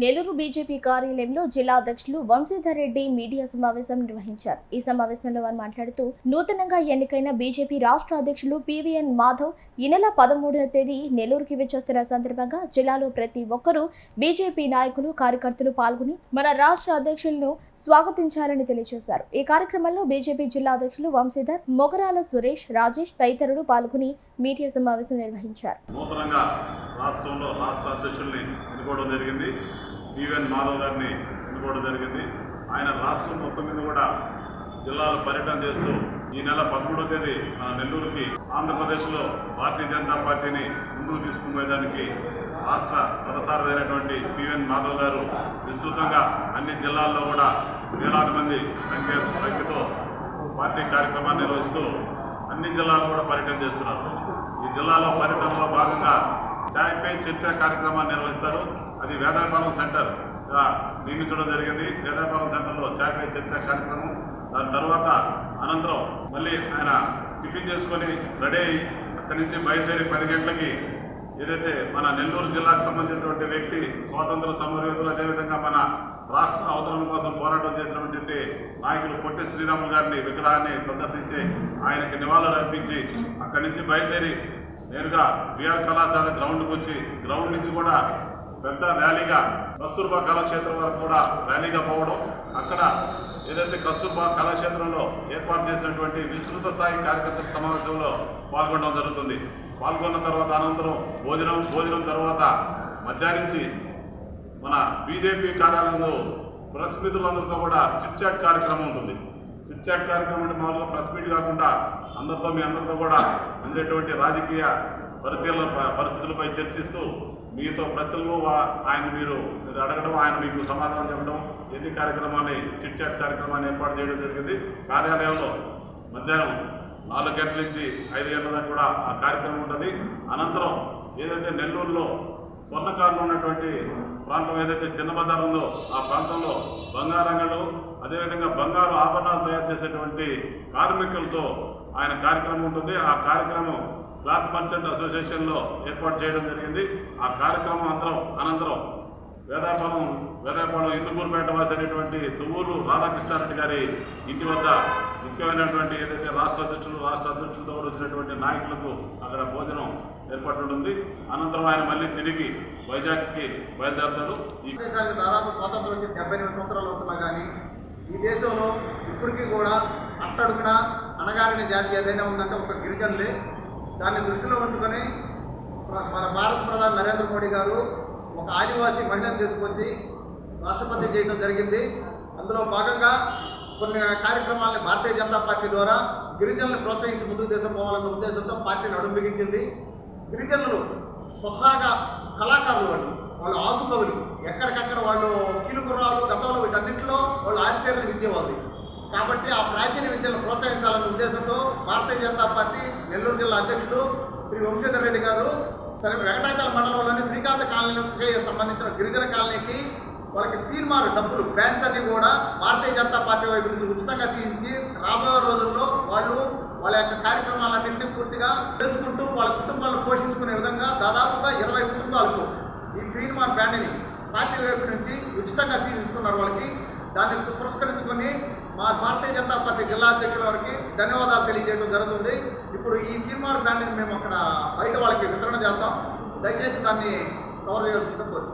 Nellore BJP కార్యాలయంలో జిల్లా అధ్యక్షులు వంశీధర్ రెడ్డి మీడియా సమావేశం నిర్వహించారు. ఈ సమావేశంలో వారు మాట్లాడుతూ నూతనంగా ఎన్నికైన బీజేపీ రాష్ట్ర అధ్యక్షులు పివిఎన్ మాధవ్ ఈ నెల పదమూడవ తేదీ నెల్లూరుకి విచ్చేస్తున్న సందర్భంగా జిల్లాలో ప్రతి ఒక్కరూ బీజేపీ నాయకులు కార్యకర్తలు పాల్గొని మన రాష్ట్ర అధ్యక్షులను స్వాగతించాలని తెలియజేశారు. ఈ కార్యక్రమంలో బీజేపీ జిల్లా అధ్యక్షులు వంశీధర్ మొగరాల సురేష్ రాజేష్ తదితరులు పాల్గొని మీడియా సమావేశం నిర్వహించారు. నూతనంగా రాష్ట్రంలో రాష్ట్ర అధ్యక్షుల్ని ఎన్నుకోవడం జరిగింది. పివిఎన్ మాధవ్ గారిని ఎన్నుకోవడం జరిగింది. ఆయన రాష్ట్రం మొత్తం మీద కూడా జిల్లాలో పర్యటన చేస్తూ ఈ నెల పదమూడవ తేదీ మన నెల్లూరుకి ఆంధ్రప్రదేశ్లో భారతీయ జనతా పార్టీని ముందుకు తీసుకుపోయేదానికి రాష్ట్ర రథసారథైనటువంటి పివిఎన్ మాధవ్ గారు విస్తృతంగా అన్ని జిల్లాల్లో కూడా వేలాది మంది సంఖ్య సంఖ్యతో పార్టీ కార్యక్రమాన్ని నిర్వహిస్తూ అన్ని జిల్లాలు కూడా పర్యటన చేస్తున్నారు. ఈ జిల్లాలో పర్యటనలో భాగంగా చాయ్ పే చర్చ కార్యక్రమాన్ని నిర్వహిస్తారు. అది వేదాపాలం సెంటర్. గా జరిగింది. వేదాపాలం సెంటర్లో చాకరీ పే చర్చ కార్యక్రమం. దాని తర్వాత అనంతరం మళ్ళీ ఆయన టిఫిన్ చేసుకొని రెడీ అయ్యి అక్కడి నుంచి బయలుదేరి పది గంటలకి ఏదైతే మన నెల్లూరు జిల్లాకు సంబంధించినటువంటి వ్యక్తి స్వాతంత్ర సమరయోధులు అదేవిధంగా మన రాష్ట్ర అవతరణ కోసం పోరాటం చేసినటువంటి నాయకులు పొట్టి శ్రీరాములు గారిని విగ్రహాన్ని సందర్శించి ఆయనకి నివాళులు అర్పించి అక్కడి నుంచి బయలుదేరి నేరుగా బీఆర్ కళాశాల గ్రౌండ్కి వచ్చి గ్రౌండ్ నుంచి కూడా పెద్ద ర్యాలీగా కస్తూర్బా కళాక్షేత్రం వరకు కూడా ర్యాలీగా పోవడం అక్కడ ఏదైతే కస్తూర్బా కళాక్షేత్రంలో ఏర్పాటు చేసినటువంటి విస్తృత స్థాయి కార్యకర్తల సమావేశంలో పాల్గొనడం జరుగుతుంది. పాల్గొన్న తర్వాత అనంతరం భోజనం భోజనం తర్వాత మధ్యాహ్నించి మన బీజేపీ కార్యాలయంలో ప్రెస్ మిత్రులందరితో కూడా చిట్చాట్ కార్యక్రమం ఉంటుంది. చిట్చాట్ కార్యక్రమం అంటే మామూలుగా ప్రెస్ మీట్ కాకుండా అందరితో మీ అందరితో కూడా ఉండేటువంటి రాజకీయ పరిశీలన పరిస్థితులపై చర్చిస్తూ మీతో ప్రశ్నలు ఆయన మీరు అడగడం ఆయన మీకు సమాధానం చెప్పడం ఎన్ని కార్యక్రమాన్ని చిట్ చాట్ కార్యక్రమాన్ని ఏర్పాటు చేయడం జరిగింది. కార్యాలయంలో మధ్యాహ్నం నాలుగు గంటల నుంచి ఐదు గంటల దాకా కూడా ఆ కార్యక్రమం ఉంటుంది. అనంతరం ఏదైతే నెల్లూరులో స్వర్ణకారులు ఉన్నటువంటి ప్రాంతం ఏదైతే చిన్న బజార్ ఉందో ఆ ప్రాంతంలో బంగారంగలు అదేవిధంగా బంగారు ఆభరణాలు తయారు చేసేటువంటి కార్మికులతో ఆయన కార్యక్రమం ఉంటుంది. ఆ కార్యక్రమం క్లాత్ మర్చెంట్ అసోసియేషన్లో ఏర్పాటు చేయడం జరిగింది. ఆ కార్యక్రమం అందరం అనంతరం వేదాపురం వేదాపురం ఇందుకూరుపేట వాసినటువంటి తువ్వూరు రాధాకృష్ణారెడ్డి గారి ఇంటి వద్ద ముఖ్యమైనటువంటి ఏదైతే రాష్ట్ర అధ్యక్షులు రాష్ట్ర అధ్యక్షులతో కూడా వచ్చినటువంటి నాయకులకు అక్కడ భోజనం ఏర్పాటు ఉంటుంది. అనంతరం ఆయన మళ్ళీ తిరిగి వైజాగ్కి బయలుదేరుతాడు. ఈ దేశానికి దాదాపు స్వాతంత్రం వచ్చి డెబ్బై ఎనిమిది సంవత్సరాలు అవుతున్నా కానీ ఈ దేశంలో ఇప్పటికీ కూడా అట్టడుగున అనగారిన జాతి ఏదైనా ఉందంటే ఒక గిరిజనులే దాన్ని దృష్టిలో ఉంచుకొని మన- భారత ప్రధాని నరేంద్ర మోడీ గారు ఒక ఆదివాసీ మహిళను తీసుకొచ్చి రాష్ట్రపతి చేయడం జరిగింది. అందులో భాగంగా కొన్ని కార్యక్రమాలను భారతీయ జనతా పార్టీ ద్వారా గిరిజనులను ప్రోత్సహించి ముందుకు తీసుకుపోవాలన్న ఉద్దేశంతో పార్టీ నడుంబిగించింది గిరిజనులు స్వతహాగా కళాకారులు వాళ్ళు వాళ్ళు ఆసుకవులు ఎక్కడికక్కడ వాళ్ళు కీలుకుర్రాలు గతంలో వీటన్నింటిలో వాళ్ళు ఆరితేరిన విద్య వాళ్ళది. కాబట్టి ఆ ప్రాచీన విద్యను ప్రోత్సహించాలనే ఉద్దేశంతో భారతీయ జనతా పార్టీ నెల్లూరు జిల్లా అధ్యక్షుడు శ్రీ వంశీధర్ రెడ్డి గారు సరే వెంకటాచల మండలంలోని శ్రీకాంత కాలనీకి సంబంధించిన గిరిజన కాలనీకి వాళ్ళకి తీర్మారు డబ్బులు బ్యాండ్స్ అన్ని కూడా భారతీయ జనతా పార్టీ వైపు నుంచి ఉచితంగా తీయించి రాబోయే రోజుల్లో వాళ్ళు వాళ్ళ యొక్క కార్యక్రమాలన్నింటినీ పూర్తిగా చేసుకుంటూ వాళ్ళ కుటుంబాలను పోషించుకునే విధంగా దాదాపుగా ఇరవై కుటుంబాలకు ఈ తీర్మార్ బ్యాండ్ని పార్టీ వైపు నుంచి ఉచితంగా తీసిస్తున్నారు వాళ్ళకి. దాన్ని పురస్కరించుకొని మా భారతీయ జనతా పార్టీ జిల్లా అధ్యక్షుల వారికి ధన్యవాదాలు తెలియజేయడం జరుగుతుంది. ఇప్పుడు ఈ తీర్మార్ బ్రాండ్ని మేము అక్కడ బయట వాళ్ళకి వితరణ చేస్తాం. దయచేసి దాన్ని కవర్ చేయాల్సి కోరుతున్నాం.